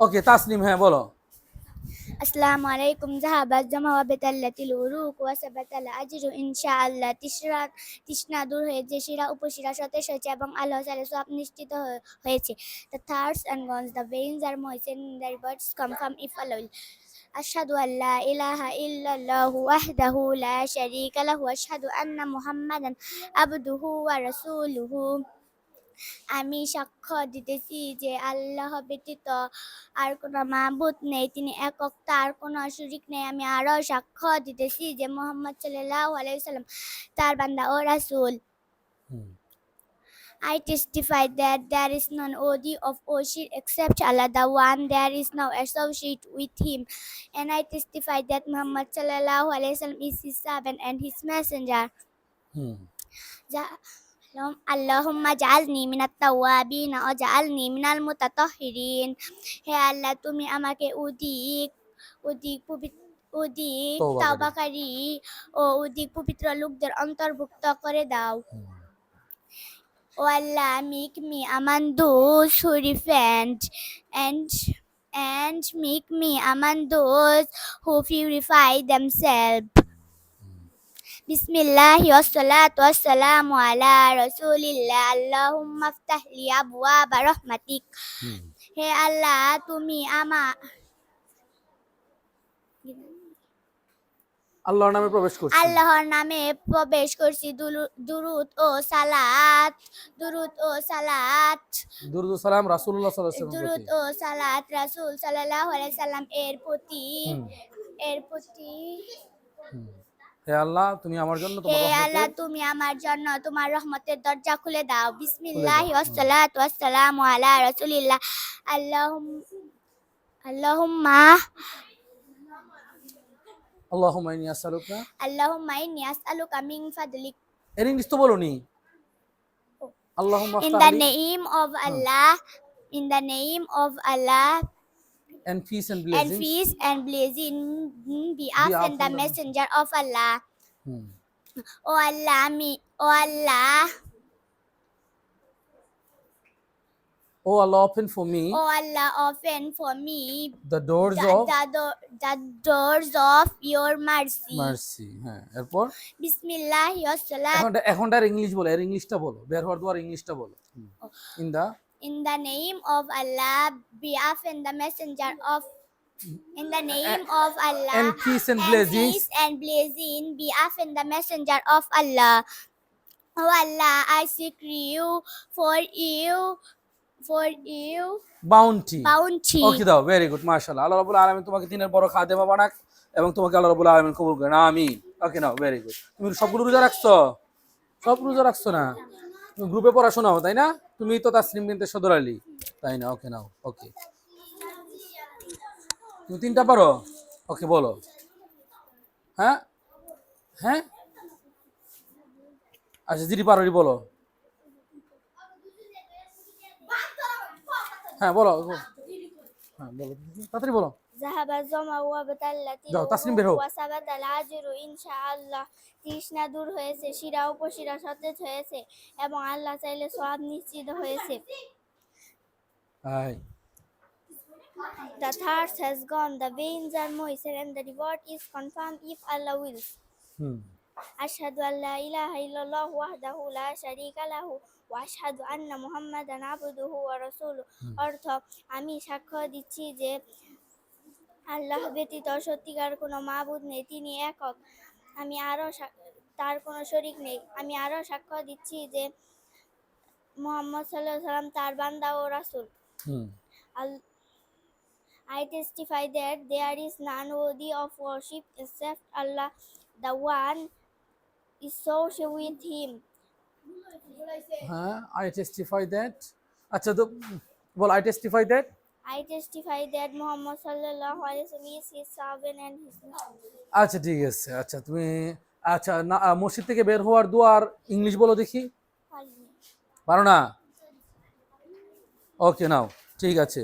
ওকে তাসনিম হ্যাঁ বলো। আসসালামু হয়েছে, শিরা আল্লাহ সালে সব নিশ্চিত হয়েছে। দ্য থার্স অ্যান্ড গনস আর ময়েসেন أشهد أن لا إله إلا الله وحده لا شريك له وأشهد أن محمدا عبده ورسوله আমি সাক্ষ্য দিতেছি যে আল্লাহ ব্যতীত আর কোনো মাবুদ নেই তিনি একক তার কোনো শরিক নেই আমি আরও সাক্ষ্য দিতেছি যে মোহাম্মদ সাল্লাম তার বান্দা ও রাসূল। I testify that there is none worthy of worship except Allah, the one there is no associate with him. And I testify that Muhammad sallallahu alaihi wasallam is his servant and his messenger. Hmm Ja- Allahum- Allahumma ja'alni minat tawabin O ja'alni minal mutatahhirin হে আল্লাহ তুমি আমাকে অধিক অধিক পবিত্র অধিক তওবাকারী। তাওবাকারী ও অধিক পবিত্র লোকদের অন্তর্ভুক্ত করে দাও। ও আল্লাহ make me among those who repent and and make me among those who purify themselves Wassalatu wassalamu ala rasulillah. Allahumma aftah li abwaaba rahmatik. হুম। হে আল্লাহ তুমি আমা আল্লাহর নামে প্রবেশ করছি। আল্লাহর নামে প্রবেশ করছি। দুরুদ ও সালাত। দুরুদ ও সালাত। দুরুদ ও সালাম রাসূলুল্লাহ সাল্লাল্লাহু আলাইহি দুরুদ ও সালাত রাসূল সাল্লাল্লাহু আলাইহি সাল্লাম এর প্রতি। এর প্রতি। হে আল্লাহ তুমি আমার জন্য তোমার হে আল্লাহ তুমি আমার জন্য তোমার রহমতের দরজা খুলে দাও। বিসমিল্লাহি ওয়াসসালাতু ওয়াসসালামু আলা রাসূলিল্লাহ। আল্লাহুম আল্লাহুম্মা আল্লাহুম্মা ইন্নী আসআলুকা আল্লাহুম্মা ইন্নী আসআলুকা মিন ফাদলিক। এর ইংলিশ তো বলোনি। আল্লাহুম্মা in the name of Allah in the name of Allah and peace and and peace and blessing be upon the messenger of Allah hmm. O Allah me O Allah O Allah open for me O Allah open for me the doors the, of the, do- the doors of your mercy mercy হ্যাঁ এরপর Bismillah wassalat এখন এখনটার English বলো এর ইংলিশটা বলো বের হওয়ার দুয়ার ইংলিশটা বলো in the in the name of Allah be upon the messenger of in the name of Allah and peace and blessings peace and blessing be upon the messenger of Allah. Oh Allah, I seek you for you for you bounty bounty. Okay দাও very good মাশাআল্লাহ আল্লাহ রাব্বুল আলামিন তোমাকে দিনের বড় খাদেমা বানাক এবং তোমাকে আল্লাহ রাব্বুল আলামিন কবুল করেন আমিন ওকে নাও ভেরি গুড তুমি সবগুলো রোজা রাখছো সব রোজা রাখছো না তুমি গ্রুপে পড়াশোনা হও তাই না তুমি তো তাসলিম বিনতে সদর আলী। তাই না? ওকে নাও ওকে তুমি তিনটা পারো? ওকে বলো। হ্যাঁ? হ্যাঁ? আচ্ছা দিদি পারো বলো। হ্যাঁ বলো। হ্যাঁ বলো, তাড়াতাড়ি বলো। ذهب الظما وابتلت وثبت العجر ইনশাআল্লাহ তৃষ্ণা দূর হয়েছে শিরা উপশিরা সতেজ হয়েছে এবং আল্লাহ চাইলে সব নিশ্চিত হয়েছে The thirst has gone, the veins are moistened, and the reward is confirmed if Allah wills. Hmm. أشهد أن لا إله إلا الله وحده لا شريك له ওয়াশহাদু আন্না মুহাম্মাদান আবদুহু ওয়া রাসূলুহু অর্থ আমি সাক্ষ্য দিচ্ছি যে আল্লাহ ব্যতীত সত্যিকার কোনো মাবুদ নেই তিনি একক। আমি আরও তার কোনো শরিক নেই। আমি আরও সাক্ষ্য দিচ্ছি যে মোহাম্মদ সাল্লাহ সাল্লাম তার বান্দা ও রাসূল। হুম। Al- I testify that there is none worthy of worship except Allah, the one is so with Him. হ্যাঁ আই টেস্টিফাই দ্যাট আচ্ছা তো বল I testify that I testify that Muhammad sallallahu alaihi wasallam is His servant and His আচ্ছা ঠিক আছে। আচ্ছা তুমি আচ্ছা না মসজিদ থেকে বের হওয়ার দুয়ার ইংলিশ বলো দেখি। পারো না? ওকে নাও ঠিক আছে।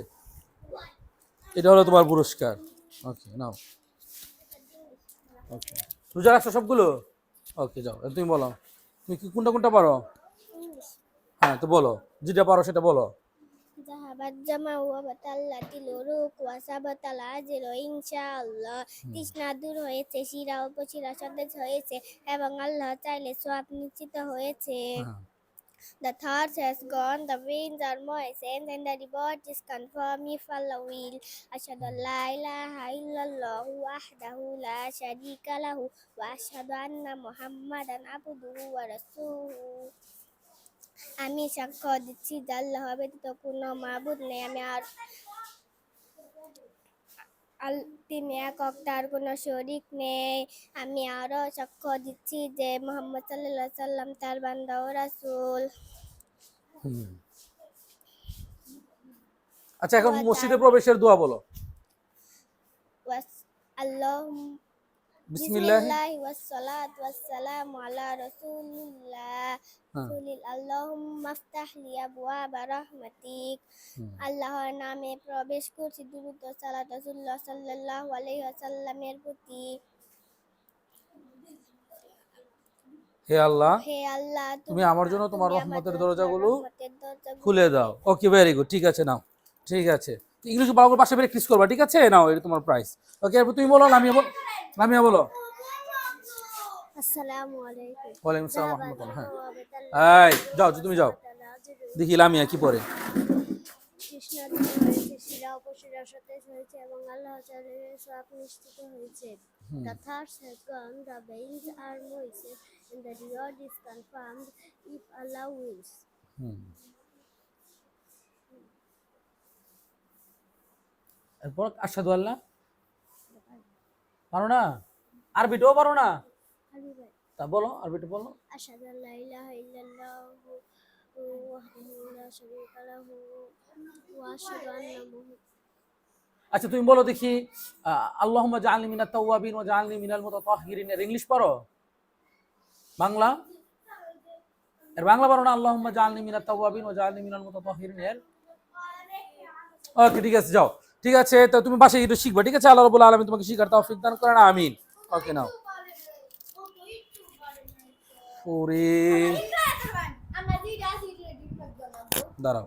এটা হলো তোমার পুরস্কার। ওকে নাও। ওকে রোজা রাখছো সবগুলো? ওকে যাও তুমি বলো। তুমি কি কোনটা কোনটা পারো? হ্যাঁ তো বলো যেটা পারো সেটা বলো। সাবাত জামা ওয়া বাতাল্লাতিল উরুক ওয়া সাবাতাল আজিল ইনশাআল্লাহ তৃষ্ণা দূর হয়েছে শিরা উপশিরা সতেজ হয়েছে এবং আল্লাহ চাইলে সওয়াব নিশ্চিত হয়েছে The thirst has gone, the winds are moist, and then the reward is confirmed if Allah will. أشهد أن لا إله إلا الله وحده لا شريك له وأشهد أن محمدا عبده ورسوله আমি সাক্ষ্য দিচ্ছি আল্লাহ ব্যতীত কোনো মাহবুদ নেই। আমি আর আল- তিনি একক তার কোনো শরিক নেই। আমি আরও সাক্ষ্য দিচ্ছি যে মোহাম্মদ সাল্লাহ সাল্লাম তার বান্দা ও রাসূল। আচ্ছা এখন মসজিদে প্রবেশের দোয়া বলো। আল্লাহ বিসমিল্লাহ। বিসমিল্লাহ ওয়াসসালাতু ওয়াসসালামু আলা রাসূলিল্লাহ। হ্যাঁ। রাসূলিল আল্লাহুম্মা আফতাহ লি আবওয়াবা রাহমাতিক। আল্লাহর নামে প্রবেশ করছি দুরূদ ও সালাত রাসূলুল্লাহ সাল্লাল্লাহু আলাইহি ওয়াসাল্লামের প্রতি। হে আল্লাহ হে আল্লাহ তুমি আমার জন্য তোমার রহমতের দরজাগুলো খুলে দাও। ওকে ভেরি গুড ঠিক আছে নাও। ঠিক আছে। ইংলিশ বাবুর পাশে বেরে কিস করবা ঠিক আছে? নাও এটা তোমার প্রাইস ওকে এরপর তুমি বলো লামিয়া বলো লামিয়া বলো। আসসালামু আলাইকুম। ওয়ালাইকুম আসসালাম রহমতুল্লাহ হ্যাঁ। এই যাও তুমি যাও। দেখি লামিয়া কি পরে। কৃষ্ণ হয়েছে শিরা উপশিরা সতেজ হয়েছে এবং আল্লাহ নিশ্চিত হয়েছে। The thirst has gone, the veins are moistened, and the reward is confirmed if Allah wills. এরপর আসাদু আল্লাহ পারো না? আরবিটাও পারো না? তা বলো আরবিটা বলো। আল্লাহ ইলাহা আচ্ছা তুমি বলো দেখি আল্লাহ জাআলনি মিনাত তাওয়াবিন ও জাআলনি মিনাল মুতাতাহহিরিন এর ইংলিশ পারো? বাংলা? এর বাংলা পারো না? আল্লাহ জাআলনি মিনাত তাওয়াবিন ওয়া জাআলনি মিনাল মুতাতাহহিরিন এর? ওকে ঠিক আছে যাও। ঠিক আছে? তো তুমি বাসায় একটু শিখবা ঠিক আছে? আল্লাহ রাব্বুল আলমী তোমাকে শিখার তৌফিক দান করেন আমিন। ওকে নাও। ওরে দাঁড়াও।